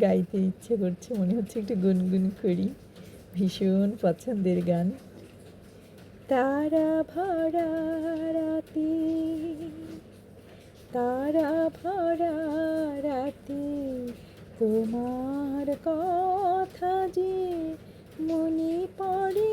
গাইতে ইচ্ছে করছে, মনে হচ্ছে একটু গুনগুন করি। ভীষণ পছন্দের গান। তারা ভরা রাতে তারা ভরা রাতে তোমার কথা যে মনে পড়ে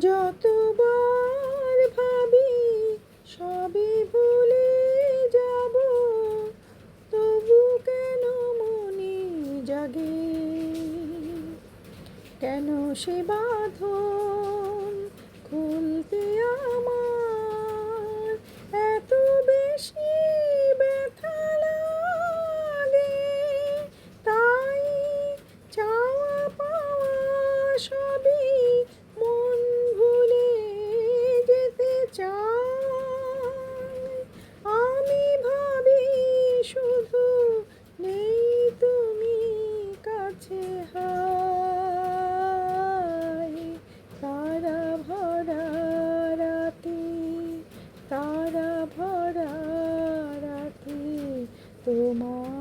যতবার ভাবি সবই ভুলে যাব তবু কেন মনে জাগে? কেন সে বাঁধন খুলতে আমার through more.